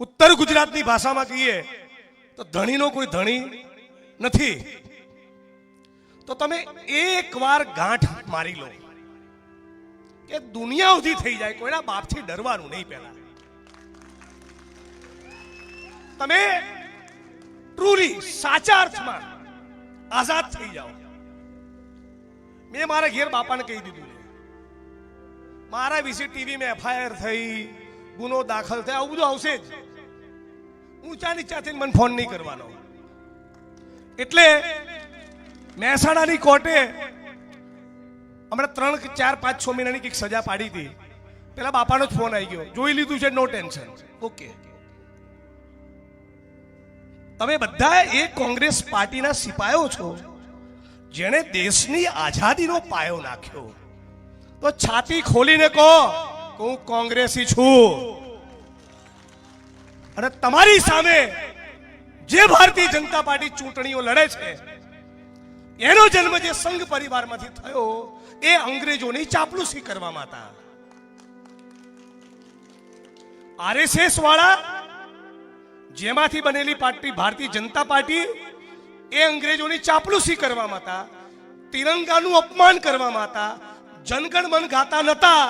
ઉત્તર ગુજરાતની ભાષામાં કહીએ, તો ધણીનો કોઈ ધણી નથી. તો તમે એકવાર ગાંઠ મારી લો. કે દુનિયા ઉધી થઈ જાય, કોઈના બાપથી ડરવાનું નહીં પહેલા. તમે ટ્રુલી સાચા અર્થમાં આઝાદ થઈ જાઓ. મેં મારા ઘેર બાપાને કહી દીધું મારા વિશે ટીવીમાં એફઆઈઆર થઈ, ગુનો દાખલ થયો, આવું બધું આવશે જ. ઊંચા નીચા થઈને મને ફોન નહીં કરવાનો. એટલે મહેસાણાની કોર્ટે હમણાં ત્રણ ચાર, પાંચ, છ મહિનાની કંઈક સજા પાડી હતી. પેલા બાપાનો જ ફોન આવી ગયો. જોઈ લીધું છે, નો ટેન્શન. ઓકે. તમે બધા એ કોંગ્રેસ પાર્ટીના સિપાયો છો, જેણે દેશની આઝાદીનો પાયો નાખ્યો. તો છાતી ખોલીને કહો હું કોંગ્રેસી છું. અને તમારી સામે જે ભારતીય જનતા પાર્ટી ચૂંટણીઓ લડે છે, એનો જન્મ જે સંઘ પરિવારમાંથી થયો, એ અંગ્રેજોની ચાપલુસી કરવામાં હતા આરએસએસ વાળા જેમાંથી બનેલી પાર્ટી ભારતીય જનતા પાર્ટી, એ અંગ્રેજોની ચાપલુસી કરવામાં હતા તિરંગાનું અપમાન કરવામાં હતા જનગણ મન ગાતા નતા,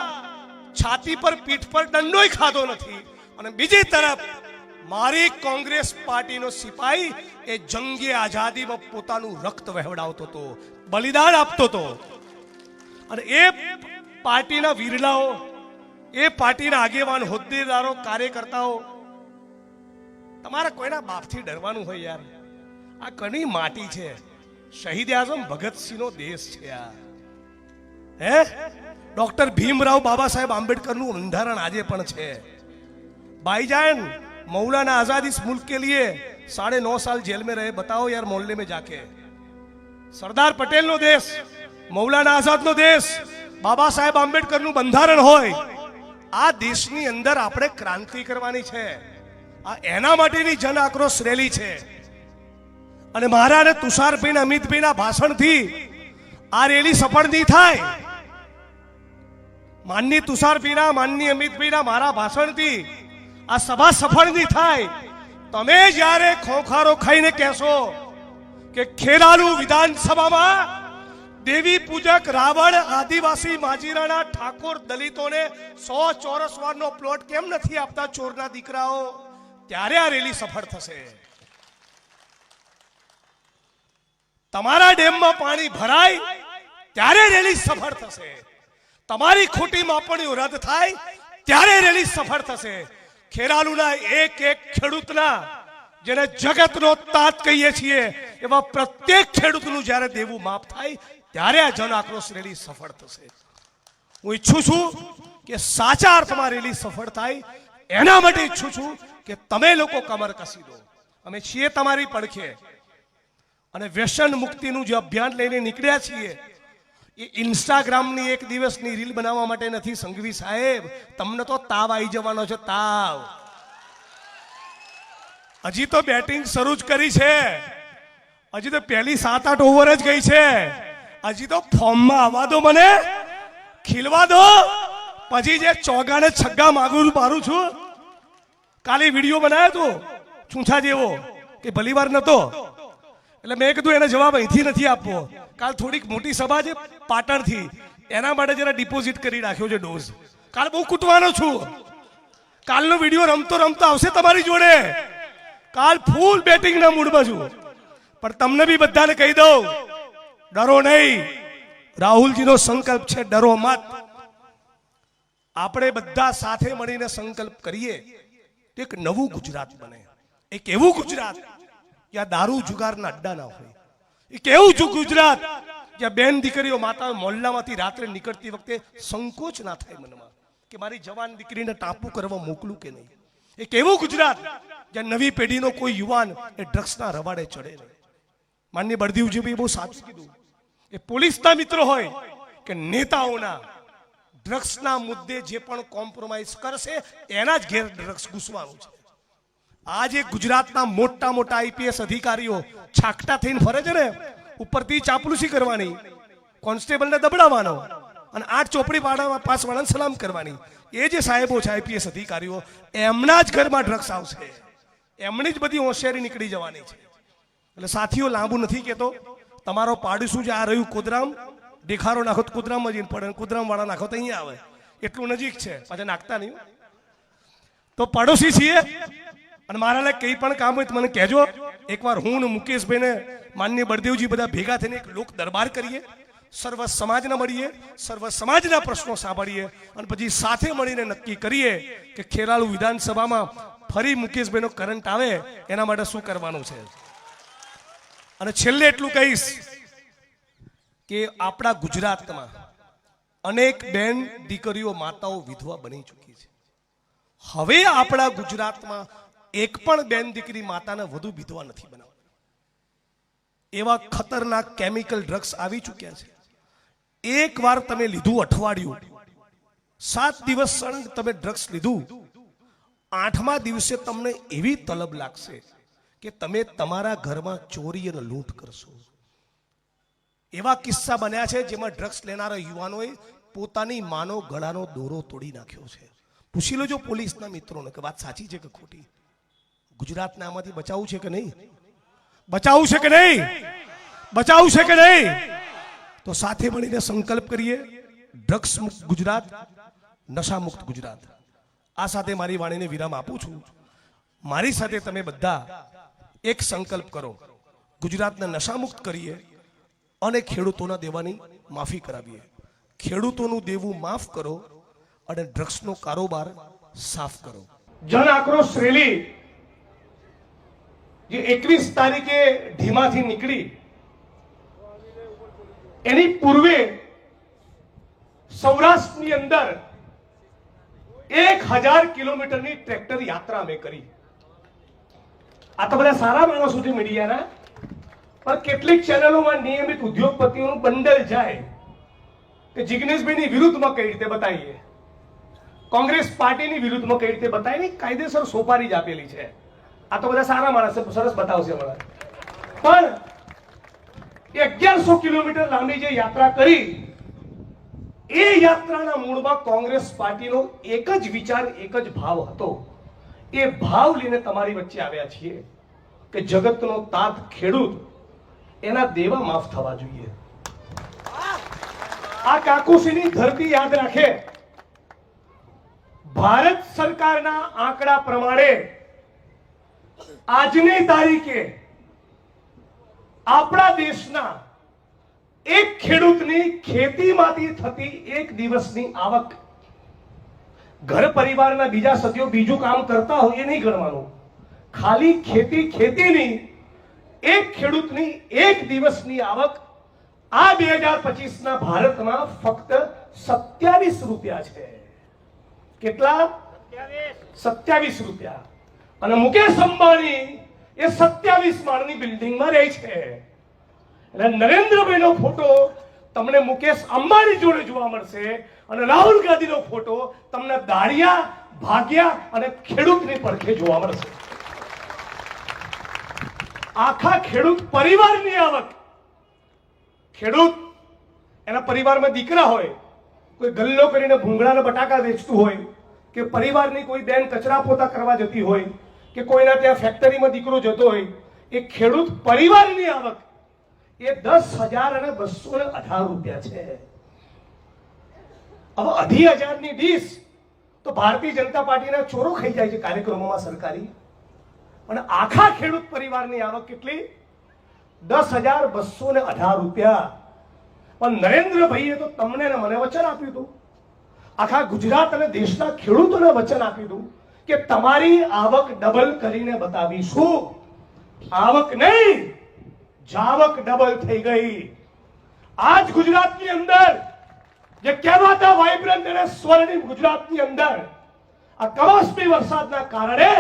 છાતી પર પીઠ પર દંડોય ખાધો નથી, અને બીજી તરફ મારી કોંગ્રેસ પાર્ટીનો સિપાહી એ જંગી આઝાદીમાં પોતાનું રક્ત વહેવડાવતો હતો, બલિદાન આપતો હતો. અને એ પાર્ટીના વીરલાઓ, એ પાર્ટીના આગેવાન, હોદ્દેદારો, કાર્યકર્તાઓ, તમારે કોઈના બાપથી ડરવાનું હોય યાર. આ કની માટી છે. શહીદ આઝમ ભગતસિંહનો દેશ છે આ. હે? ડોક્ટર ભીમરાવ બાબા સાહેબ આંબેડકરનું ઉદાહરણ આજે પણ છે. ભાઈજાન मौलाना आजाद इस मुल्क के लिए साढ़े नौ साल जेल में रहे बताओ यार मोहल्ले में जाके સરદાર પટેલ નો દેશ મૌલાના આઝાદ નો દેશ બાબા સાહેબ આંબેડકર નું બંધારણ હોય આ દેશની અંદર આપણે ક્રાંતિ કરવાની છે આ એના માટેની જન આક્રોશ રેલી છે અને મારા અને તુષારભાઈ ને અમિતભાઈના ભાષણથી આ રેલી સફળ નહીં થાય માનની તુષારભાઈના માનની અમિતભાઈના મારા ભાષણથી આ સભા સફળ નહીં થાય. તમે જ્યારે ખોખારો ખાઈને કહેશો કે ખેરાલુ વિધાનસભામાં દેવી પૂજક રાવણ આદિવાસી માજીરાના ઠાકોર દલિતોને સો ચોરસ વારનો પ્લોટ કેમ નથી આપતા ચોરના દીકરાઓ? ત્યારે આ રેલી સફળ થશે. તમારા ડેમમાં પાણી ભરાય, ત્યારે રેલી સફળ થશે. તમારી ખોટી માપણીઓ રદ થાય, ત્યારે રેલી સફળ થશે. ખેરાલુના એક એક ખેડૂતના જેને જગતનો તાત કહીએ છીએ, એવા પ્રત્યેક ખેડૂતનું જ્યારે દેવું માફ થાય, ત્યારે આ જન આક્રોશ રેલી સફળ થશે. હું ઈચ્છું છું કે સાચા અર્થમાં રેલી સફળ થાય, એના માટે ઈચ્છું છું કે તમે લોકો કમર કસી દો. અમે છીએ તમારી પડખે. અને વ્યસન મુક્તિનું જે અભિયાન લઈને નીકળ્યા છીએ એ ઇન્સ્ટાગ્રામની એક દિવસની રીલ બનાવવા માટે નથી, સંઘવી સાહેબ. તમને તો તાવ આવી જવાનો છે, તાવ. હજી તો બેટિંગ શરૂ જ કરી છે. હજી તો પહેલી સાત આઠ ઓવર જ ગઈ છે. હજી તો ફોર્મમાં આવવા દો મને. ખીલવા દો. પછી જે ચોગાને છગ્ગા માગું મારું છું. કાલે વીડિયો બનાવ્યો તો, છૂંછા જેવો, કે ભલીવાર નતો. એટલે મેં કીધું એને જવાબ અહીંથી નથી આપવો. કાલ થોડીક મોટી સભા છે પાટણથી. એના માટે જરા ડિપોઝિટ કરી રાખ્યો છે ડોઝ કાલ બહુ કૂટવાનો છું. કાલનો વીડિયો રમતો રમતો આવશે તમારી જોડે. કાલ ફૂલ બેટિંગના મૂડમાં છું. પણ તમને બી બધાને કહી દઉં, ડરો નહીં. રાહુલજીનો સંકલ્પ છે, ડરો મત. આપણે બધા સાથે મળીને સંકલ્પ કરીએ. તો એક નવું ગુજરાત બને. એક એવું ગુજરાત જ્યાં દારૂ જુગારના અડ્ડા ના હોય. એ કેવું ગુજરાત? જ્યાં બેન દીકરીઓ માતા મોહલ્લામાંથી રાત્રે નીકળતી વખતે સંકોચ ના થાય મનમાં કે મારી જવાન દીકરીને ટાપુ કરવા મોકલું કે નહીં. એ કેવું ગુજરાત? જ્યાં નવી પેઢીનો કોઈ યુવાન એ ડ્રગ્સના રવાડે ચડે નહીં. માનની બળદેવજી બહુ સાચું કીધું. એ પોલીસના મિત્રો હોય કે નેતાઓના ડ્રગ્સના મુદ્દે જે પણ કોમ્પ્રોમાઇઝ કરશે એના જ ઘેર ડ્રગ્સ ઘૂસવાનું છે. આજે ગુજરાતના મોટા મોટા આઈપીએસ અધિકારીઓ છાકટા થઈને ફરે છે ને? ઉપરથી ચાપલુસી કરવાની, કોન્સ્ટેબલને દબડાવવાનો અને આઠ ચોપડી પાડા પાસ વાળાને સલામ કરવાની. એ જે સાહેબો છે આઈપીએસ અધિકારીઓ, એમના જ ઘરમાં ડ્રગ્સ આવશે. એમની જ બધી હોશિયારી નીકળી જવાની છે. એટલે સાથીઓ, લાંબુ નથી કહેતો. તમારો પાડોશું જે આ રહ્યું કુદરામ દેખારો નાખો તો કુદરામમાં જઈને પડે કુદરામ વાળા નાખો તો અહીંયા આવે. એટલું નજીક છે. પાછા નાખતા નહીં. તો પડોશી છીએ. અને મારા લાયક કંઈ પણ કામ હોય તો મને કહેજો. એકવાર હું ને મુકેશભાઈને, માનનીય બળદેવજી બધા ભેગા થઈને એક લોક દરબાર કરીએ. સર્વ સમાજને મળીએ, સર્વ સમાજના પ્રશ્નો સાંભળીએ અને પછી સાથે મળીને નક્કી કરીએ કે ખેરાલુ વિધાનસભામાં ફરી મુકેશભાઈનો કરંટ આવે, એના માટે શું કરવાનું છે? અને છેલ્લે એટલું કહીશ કે આપણા ગુજરાતમાં અનેક બેન દીકરીઓ માતાઓ વિધવા બની ચૂકી છે. હવે આપણા ગુજરાતમાં એક પણ બેન દીકરી માતાને વધુ વિધવા નથી બનાવવાની એવા ખતરનાક કેમિકલ ડ્રગ્સ આવી ચૂક્યા છે. એક વાર તમે લીધું અઠવાડિયું, સાત દિવસ સળંગ તમે ડ્રગ્સ લીધું, આઠમા દિવસે તમને એવી તલબ લાગશે કે તમે તમારા ઘરમાં ચોરી અને લૂંટ કરશો. એવા કિસ્સા બન્યા છે જેમાં ડ્રગ્સ લેનારા યુવાનોએ પોતાની માનો ગળાનો દોરો તોડી નાખ્યો છે. પૂછી લેજો પોલીસના મિત્રોને કે વાત સાચી છે કે ખોટી? ગુજરાતને આમાંથી બચાવવું છે કે નહીં? બચાવવું છે કે નહીં? બચાવવું છે કે નહીં? તો સાથે મળીને સંકલ્પ કરીએ. ડ્રગ્સ મુક્ત ગુજરાત, નશા મુક્ત ગુજરાત. આ સાથે મારી વાણીને વિરામ આપું છું. મારી સાથે તમે બધા એક સંકલ્પ કરો. ગુજરાતને નશામુક્ત કરીએ અને ખેડૂતોના દેવાની માફી કરાવીએ. ખેડૂતોનું દેવું માફ કરો અને ડ્રગ્સનો કારોબાર સાફ કરો. જન આક્રોશ રેલી જે એકવીસ તારીખે ઢીમાથી નીકળી, એની પૂર્વે સૌરાષ્ટ્રની અંદર એક હજાર કિલોમીટરની ટ્રેક્ટર યાત્રા અમે કરી. આ તો બધા સારા માણસો છે મીડિયાના, પણ કેટલીક ચેનલોમાં નિયમિત ઉદ્યોગપતિઓનું બંડલ જાય કે જિગ્નેશભાઈની વિરુદ્ધમાં કઈ રીતે બતાવીએ? કોંગ્રેસ પાર્ટીની વિરુદ્ધમાં કઈ રીતે બતાવીએ? કાયદેસર સોપારી જ આપેલી છે. આ તો બધા સારા માણસ સરસ બતાવશે મને પણ અગિયારસો કિલોમીટર લાંબી જે યાત્રા કરી, એ યાત્રાના મૂળમાં કોંગ્રેસ પાર્ટીનો એક જ વિચાર, એક જ ભાવ હતો. એ ભાવ લઈને તમારી વચ્ચે આવ્યા છીએ કે જગતનો તાત ખેડૂત એના દેવા માફ થવા જોઈએ. આ કાકુસીની ધરતી યાદ રાખે. ભારત સરકારના આંકડા પ્રમાણે આજની તારીખે આપણા દેશના એક ખેડૂતની ખેતીમાંથી થતી એક દિવસની આવક. ઘર પરિવારના બીજા સભ્યો બીજું કામ કરતા હોય એ નહીં ગણવાનું. ખાલી ખેતી ખેતીની એક ખેડૂતની એક દિવસની આવક આ બે હજાર પચીસના ભારતમાં ફક્ત સત્યાવીસ રૂપિયા છે. કેટલા? સત્યાવીસ. રૂપિયા. અને મુકેશ અંબાણી એ સત્યાવીસ માળની બિલ્ડિંગમાં રહે છે. એટલે નરેન્દ્રભાઈનો ફોટો તમને મુકેશ અંબાણી જોડે જોવા મળશે અને રાહુલ ગાંધીનો ફોટો તમને દાળિયા, ભાગ્યા અને ખેડૂતની પડખે જોવા મળશે. આખા ખેડૂત પરિવારની આવક. ખેડૂત એના પરિવારમાં દીકરા હોય, કોઈ ગલ્લો કરીને ભૂંગળાના બટાકા વેચતું હોય, કે પરિવારની કોઈ બેન કચરા પોતા કરવા જતી હોય કે કોઈના ત્યાં ફેક્ટરીમાં દીકરો જતો હોય, એ ખેડૂત પરિવારની આવક, એ દસ હજાર અને બસો ને અઢાર રૂપિયા છે. હવે અઢી હજારની ડીશ તો ભારતીય જનતા પાર્ટીના ચોરો ખાઈ જાય છે કાર્યક્રમોમાં સરકારી. પણ આખા ખેડૂત પરિવારની આવક કેટલી? દસ હજાર બસો ને અઢાર રૂપિયા. પણ નરેન્દ્રભાઈએ તો તમને ને મને વચન આપ્યું હતું. આખા ગુજરાત અને દેશના ખેડૂતોને વચન આપ્યું હતું. કે તમારી આવક ડબલ કરીને બતાવીશું. આવક નહીં, જાવક ડબલ થઈ ગઈ. આજ ગુજરાતની અંદર, જે કહેવાતા વાઇબ્રન્ટ અને સ્વર્ણિમ ગુજરાતની અંદર, આ કમોસમી વરસાદના કારણે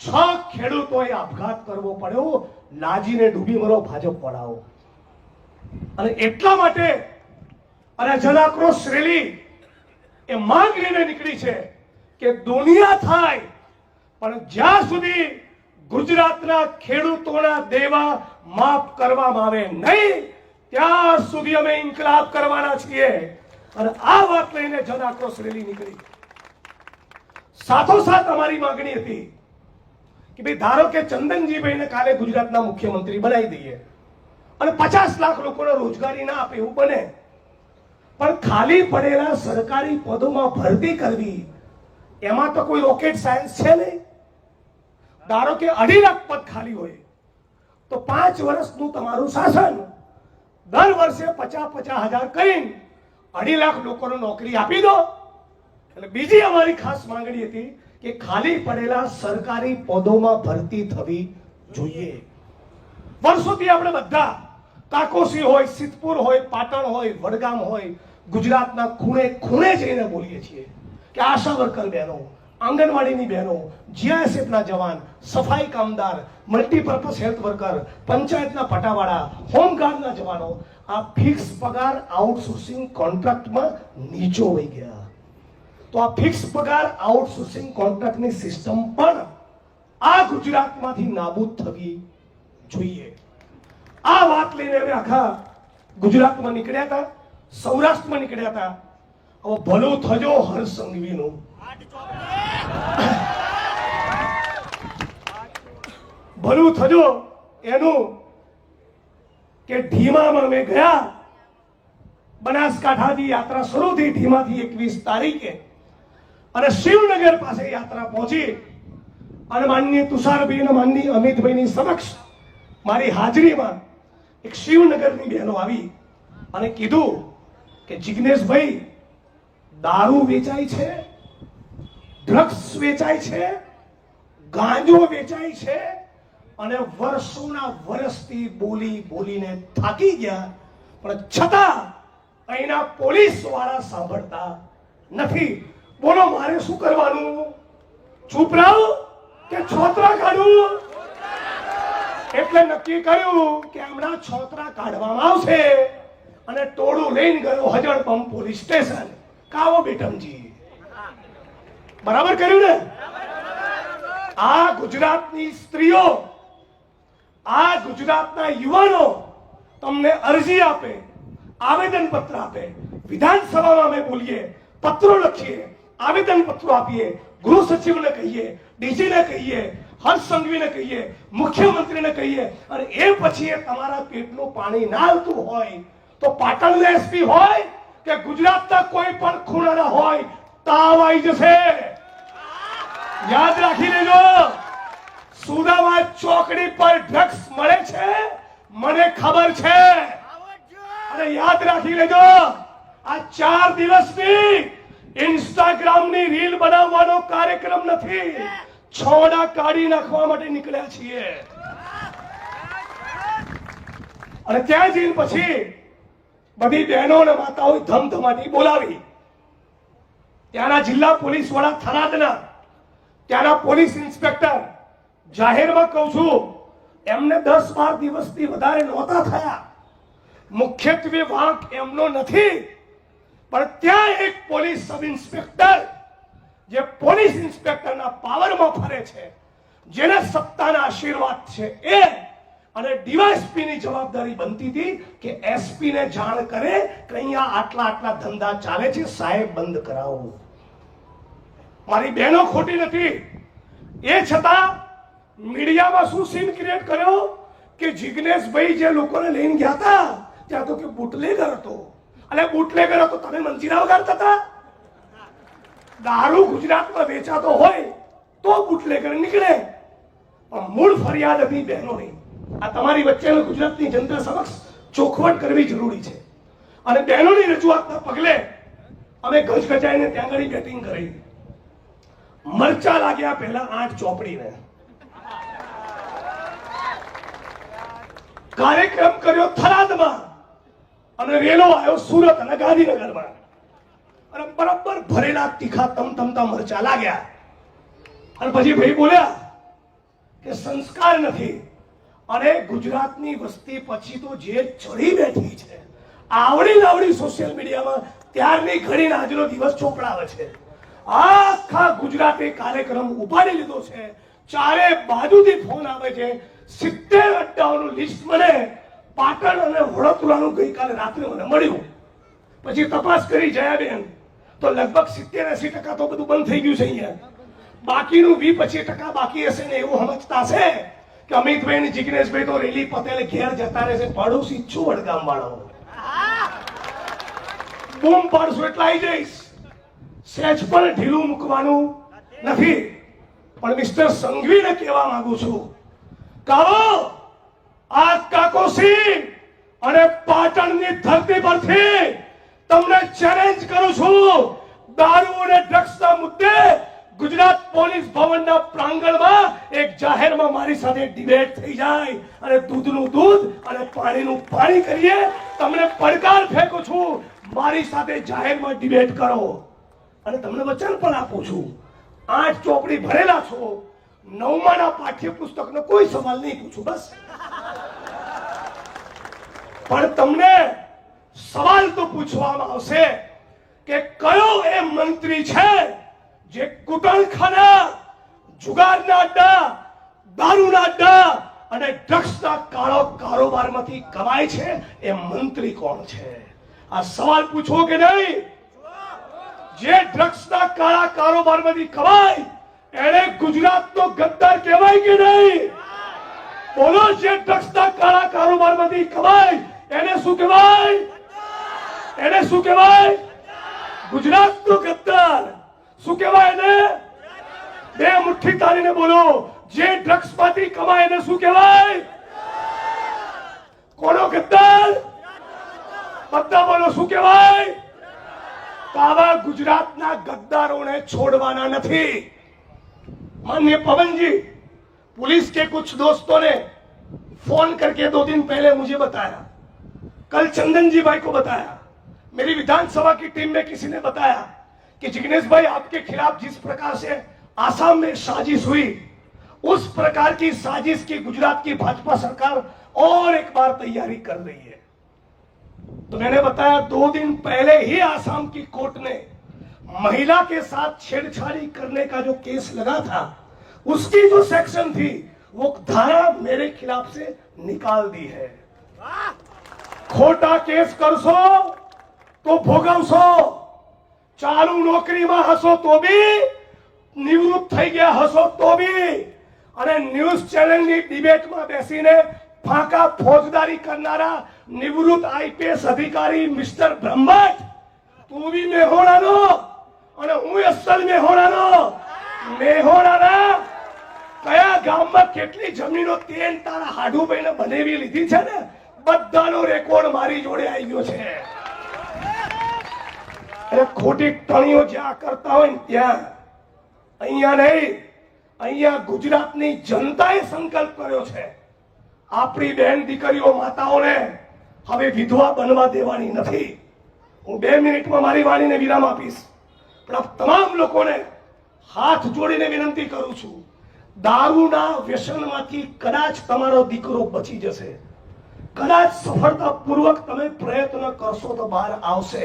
છ ખેડૂતોએ આપઘાત કરવો પડ્યો. લાજીને ડૂબી મરો ભાજપ પડાવો અને એટલા માટે અને જનાક્રોશ રેલી એ માંગ લઈને નીકળી છે. કે દુનિયા થાય. પણ જ્યાં સુધી ગુજરાતના ખેડૂતોના દેવા માફ કરવામાં આવે નહીં, ત્યાં સુધી અમે ઇન્કલાબ કરવાના છીએ. અને આ વાત લઈને જન આક્રોશ રેલી નીકળી. સાથોસાથ અમારી માંગણી હતી કે ભાઈ, ધારો કે ચંદનજીભાઈને કાલે ગુજરાતના મુખ્યમંત્રી બનાવી દઈએ અને પચાસ લાખ લોકોને રોજગારી ના આપે એવું બને. પણ ખાલી પડેલા સરકારી પદોમાં ભરતી કરવી એમાં તો કોઈ રોકેટ સાયન્સ છે નહીં. ધારો કે અઢી લાખ પદ ખાલી હોય, તો પાંચ વર્ષનું તમારું શાસન દર વર્ષે પચાસ પચાસ હજાર કરીને અઢી લાખ લોકોને નોકરી આપી દો. એટલે બીજી અમારી ખાસ માંગણી હતી કે ખાલી પડેલા સરકારી પદોમાં ભરતી થવી જોઈએ. વર્ષોથી આપણે બધા કાકોસી હોય, સિદ્ધપુર હોય, પાટણ હોય, વડગામ હોય, ગુજરાતના ખૂણે ખૂણે જઈને બોલીએ છીએ. કે આશા વર્કર બહેનો, આંગણવાડીની બહેનો, જીઆઈએસએફના જવાન, સફાઈ કામદાર, મલ્ટીપર્પઝ હેલ્થ વર્કર, પંચાયતના પટાવાળા હોમગાર્ડના જવાનો, આ ફિક્સ પગાર આઉટસોર્સિંગ કોન્ટ્રાક્ટમાં નીચો વહી ગયા. તો આ ફિક્સ પગાર આઉટસોર્સિંગ કોન્ટ્રાક્ટની સિસ્ટમ પણ આ ગુજરાતમાંથી નાબૂદ થવી જોઈએ. આ વાત લઈને અમે આખા ગુજરાતમાં નીકળ્યા હતા, સૌરાષ્ટ્રમાં નીકળ્યા હતા હવે ભલું થજો હર્ષ સંઘવીનું. ભલું થજો એનું કે ઢીમામાં અમે ગયા. બનાસકાંઠાથી યાત્રા શરૂ થઈ ઢીમાથી એકવીસ તારીખે. અને શિવનગર પાસે યાત્રા પહોંચી. અને માનનીય તુષારભાઈ અને માનનીય અમિતભાઈની સમક્ષ મારી હાજરીમાં એક શિવનગરની બહેનો આવી અને કીધું કે જિગ્નેશભાઈ દારૂ વેચાય છે ડ્રગ્સ વેચાય છે, ગાંજો વેચાય છે, અને વર્ષોના વર્ષથી બોલી બોલીને થાકી ગયા, પણ છતાં અહીંના પોલીસવાળા સાંભળતા નથી. બોલો, મારે શું કરવાનું? ચૂપ રહો કે છોતરા કાઢું? એટલે નક્કી કર્યું કે હમણાં છોતરા કાઢવામાં આવશે અને ટોળું લઈને ગયો હજળપંપ પોલીસ સ્ટેશન. કાવો બેટમજી બરાબર કર્યું ને? આ ગુજરાતની સ્ત્રીઓ, આ ગુજરાતના યુવાનો તમને અરજી આપે આવેદન પત્ર આપે, વિધાનસભામાં અમે બોલીએ, પત્રો લખીએ આવેદન પત્રો આપીએ ગૃહ સચિવને કહીએ, ડીજીને કહીએ, હર્ષ સંઘવીને કહીએ, મુખ્યમંત્રીને કહીએ, અને એ પછી એ તમારા પેટનું પાણી ના આવતું હોય, તો પાટણ એસપી હોય કે ગુજરાતના કોઈ પણ ખૂણાના હોય, તાવ આવી જશે. યાદ રાખી લેજો સુદામા ચોકડી પર ડ્રગ્સ મળે છે? મને ખબર છે. અને યાદ રાખી લેજો, આ ચાર દિવસની ઇન્સ્ટાગ્રામની રીલ બનાવવાનો કાર્યક્રમ નથી. છોડા કાઢી નાખવા માટે નીકળ્યા છીએ. અને ત્યાં જઈને પછી બધી બહેનો અને માતાઓ ધમધમાટી બોલાવી. ત્યાંના જિલ્લા પોલીસ વડા થરાદના, ત્યાંના પોલીસ ઇન્સ્પેક્ટર, જાહેરમાં કહું છું, એમને દસ બાર દિવસથી વધારે નહોતા થયા. મુખ્યત્વે વાંક એમનો નથી, પણ ત્યાં એક પોલીસ સબ ઇન્સ્પેક્ટર, જે પોલીસ ઇન્સ્પેક્ટરના પાવરમાં ફરે છે, જેને સત્તાના આશીર્વાદ છે. એ અને ડીવાયએસપી ની જવાબદારી બનતી હતી કે એસપી ને જાણ કરે કે અહીંયા આટલા આટલા ધંધા ચાલે છે, સાહેબ બંધ કરાવો. મારી બહેનો ખોટી નથી. એ છતાં મીડિયામાં શું સીન ક્રિએટ કર્યો? કે જિગ્નેશભાઈ જે લોકોને લઈને ગયા હતા, ત્યાં તો કે બુટલેગર હતો. અને બુટલેગર હતો, તમે મંજીરા વગાડતા હતા? દારૂ ગુજરાતમાં વેચાતો હોય તો બુટલેગર નીકળે. પણ મૂળ ફરિયાદ હતી બહેનોની. આ તમારી વચ્ચે ગુજરાતની જનતા સમક્ષ ચોખવટ કરવી જરૂરી છે. અને બહેનોની રજૂઆતના પગલે અમે ગજગજાઈને ત્યાં આગળ બેટિંગ કરી. મરચા લાગ્યા પહેલા આઠ ચોપડીને. કાર્યક્રમ કર્યો થરાદમાં અને રેલો આવ્યો સુરત અને ગાંધીનગરમાં. અને બરાબર ભરેલા તીખા તમતમતા મરચા લાગ્યા. અને પછી ભાઈ બોલ્યા કે સંસ્કાર નથી. અને ગુજરાતની વસ્તી પછી તો જે ચડી બેઠી છે, આવડી લાવડી સોશિયલ મીડિયામાં ત્યારની ઘડીને આજનો દિવસ ચોપડાવે છે. આખા ગુજરાતે કાર્યક્રમ ઉપાડી લીધો છે. ચારે બાજુથી ફોન આવે છે. સિત્તેર અડ્ડાઓનું લિસ્ટ મને પાટણ અને વડોદરાનું ગઈકાલે રાત્રે મને મળ્યું. પછી તપાસ કરી જયાબેન, તો લગભગ સિત્તેર એસી ટકા તો બધું બંધ થઈ ગયું છે અહીંયા. બાકીનું વી પચીસ ટકા બાકી હશે ને એવું સમજતા છે કે અમિતભાઈ ને જિગ્નેશભાઈ તો રેલી પટેલ ઘેર જતા રહેશે પડોશી છું વડગામ વાળો બૂમ પાડશું એટલે આવી જઈશ. સેજ પણ ઢીલું મૂકવાનું નથી. પણ મિસ્ટર સંઘવીને કહેવા માંગુ છું, કાવો આ કાકોસી અને પાટણની ધરતી પરથી તમને ચેલેન્જ કરું છું. દારૂ અને ડ્રગ્સના મુદ્દે ગુજરાત પોલીસ ભવનના પ્રાંગણમાં એક જાહેરમાં મારી સાથે ડિબેટ થઈ જાય. અને દૂધનું દૂધ અને પાણીનું પાણી કરીએ. તમને પડકાર ફેંકું છું. મારી સાથે જાહેરમાં ડિબેટ કરો. અને તમને વચન પણ આપું છું. આઠ ચોપડી ભરેલા છો. નવમાના પાઠ્યપુસ્તકનો કોઈ સવાલ નહીં પૂછું, બસ. પણ તમને સવાલ તો પૂછવામાં આવશે કે કયો એ મંત્રી છે જે કુટણખાના જુગારના અડ્ડા, દારૂના અડ્ડા અને ડ્રગ્સના કાળો કારોબારમાંથી કમાય છે, એ મંત્રી કોણ છે? આ સવાલ પૂછો કે નહીં? જે ડ્રગ્સના કાળા કારોબારમાંથી કમાય એને ગુજરાતનો ગદ્દાર કહેવાય કે નહીં? બોલો, જે ડ્રગ્સના કાળા કારોબારમાંથી કમાય, એને શું કહેવાય? એને શું કહેવાય? ગુજરાતનો ગદ્દાર. શું કહેવાય એને બે મુઠ્ઠી તારીને બોલો જે ડ્રગ્સ માંથી કમાય એને શું કહેવાય કોનો ગદ્દાર બધા બોલો શું કહેવાય તો આવા ગુજરાતના ગદ્દારોને છોડવાના નથી माननीय पवन जी पुलिस के कुछ दोस्तों ने फोन करके दो दिन पहले मुझे बताया कल चंदन जी भाई को बताया मेरी विधानसभा की टीम में किसी ने बताया कि जिग्नेश भाई आपके खिलाफ जिस प्रकार से आसाम में साजिश हुई उस प्रकार की साजिश की गुजरात की भाजपा सरकार और एक बार तैयारी कर रही है। तो मैंने बताया दो दिन पहले ही आसाम की कोर्ट ने महिला के साथ छेड़छाड़ी करने का जो केस लगा था उसकी जो सेक्शन थी वो धारा मेरे खिलाफ से निकाल दी है। खोटा केस कर सो तो भोगम सो ચાલુ નોકરીમાં હશો તો બી નિવૃત્ત થઈ ગયા હશો તો બી. અને ન્યૂઝ ચેનલની ડિબેટમાં બેસીને ફાંકા ફોજદારી કરનારા નિવૃત્ત આઈપીએસ અધિકારી મિસ્ટર બ્રહ્મટ, તું બી મેહોણાનો અને હું અસલ મેહોણાનો. મેહોણાના કયા ગામમાં કેટલી જમીનો તેન તારા હાડુભાઈને બનાવી લીધી છે ને? બધાનો રેકોર્ડ મારી જોડે આવી ગયો છે. એટલે ખોટી ટણીઓ જ્યાં કરતા હોય ત્યાં. અહીંયા નહીં, અહીંયા ગુજરાતની જનતાએ સંકલ્પ કર્યો છે. આપણી બહેન દીકરીઓ માતાઓને હવે વિધવા બનવા દેવાની નથી. હું બે મિનિટમાં મારી વાણીને વિરામ આપીશ. પણ આપ તમામ લોકોને હાથ જોડીને વિનંતી કરું છું, દારૂના વ્યસનમાંથી કદાચ તમારો દીકરો બચી જશે. કદાચ સફળતાપૂર્વક તમે પ્રયત્ન કરશો તો બહાર આવશે.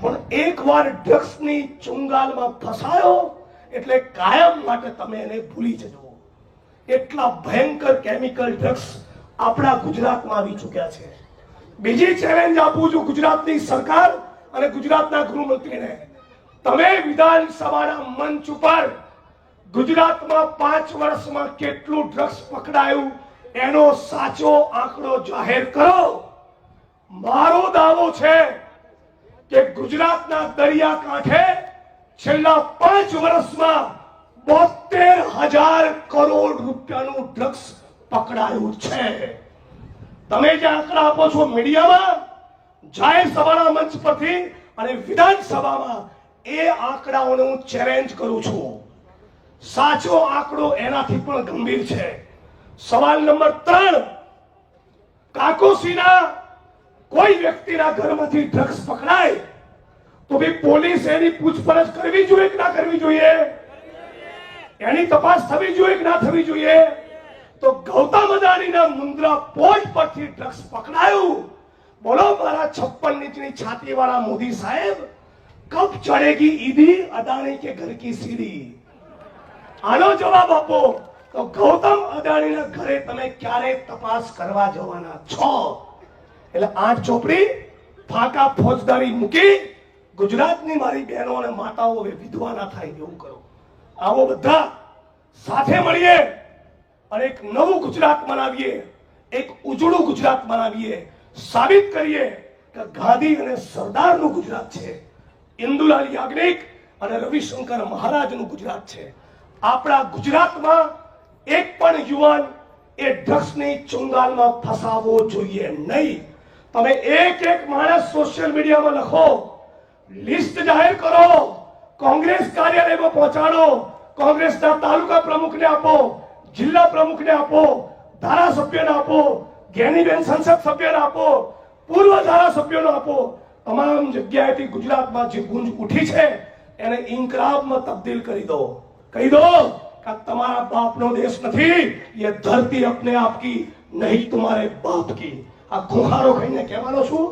પણ એકવાર ડ્રગ્સની ચુંગાલમાં ફસાયો, એટલે કાયમ માટે તમે એને ભૂલી જજો. એટલા ભયંકર કેમિકલ ડ્રગ્સ આપણા ગુજરાતમાં આવી ચૂક્યા છે. બીજી ચેલેન્જ આપું છું ગુજરાતની સરકાર અને ગુજરાતના ગૃહમંત્રીને. તમે વિધાનસભાના મંચ ઉપર ગુજરાતમાં પાંચ વર્ષમાં કેટલું ડ્રગ્સ પકડાયું એનો સાચો આંકડો જાહેર કરો. મારો દાવો છે કે ગુજરાતના દરિયા કાંઠે છેલ્લા પાંચ વર્ષમાં બોતેર હજાર કરોડ રૂપિયાનું ડ્રગ્સ પકડાયું છે. તમે જે આંકડા આપો છો મીડિયામાં, જાહેર સભાના મંચ પરથી અને વિધાનસભામાં એ આંકડાઓને હું ચેલેન્જ કરું છું. સાચો આંકડો એનાથી પણ ગંભીર છે. સવાલ નંબર ત્રણ, કાકોસીના કોઈ વ્યક્તિના ઘરમાંથી ડ્રગ્સ પકડાય, તો ભઈ પોલીસ એની પૂછપરછ કરવી જોઈએ કે ના કરવી જોઈએ? એની તપાસ થવી જોઈએ કે ના થવી જોઈએ? તો ગૌતમ અદાણીના મુંદ્રા પોર્ટ પરથી ડ્રગ્સ પકડાયું. બોલો મારા છપ્પન નીચની છાતી વાળા મોદી સાહેબ કબ ચડેગી ઈદી અદાણી કે ઘર કી સીડી? આનો જવાબ આપો. તો ગૌતમ અદાણીના ઘરે તમે ક્યારે તપાસ કરવા જવાના છો? એટલે આઠ ચોપડી ફાકા ફોજદારી મૂકી ગુજરાતની મારી બહેનો અને માતાઓ હવે વિધવા ના થાય એવું કરો. આવો બધા સાથે મળીએ, અને એક નવું ગુજરાત બનાવીએ એક ઉજળું ગુજરાત બનાવીએ સાબિત કરીએ કે ગાંધી અને સરદારનું ગુજરાત છે. ઇન્દુલાલ યાજ્ઞિક અને રવિશંકર મહારાજનું ગુજરાત છે. આપણા ગુજરાતમાં એક પણ યુવાન એ ડ્રગ્સની ચુંગાલમાં ફસાવવો જોઈએ નહીં. તમે એક એક માણસ સોશિયલ મીડિયામાં લખો લિસ્ટ જાહેર કરો, કોંગ્રેસ કાર્યાલયમાં પહોંચાડો, કોંગ્રેસના તાલુકા પ્રમુખને આપો, જિલ્લા પ્રમુખને આપો, ધારાસભ્યને આપો જ્ઞાનીબેન સંસદ સભ્યને આપો, પૂર્વ ધારાસભ્યોને આપો. તમામ જગ્યાએથી ગુજરાતમાં જે ગુંજ ઉઠી છે, એને ઇન્કલાબમાં તબદીલ કરી દો. કહી દો કે તમારા બાપનો દેશ નથી, એ ધરતી અપને આપકી, નહીં, તમારે બાપ કી આ ખુખારો કહીને કહેવાનો છું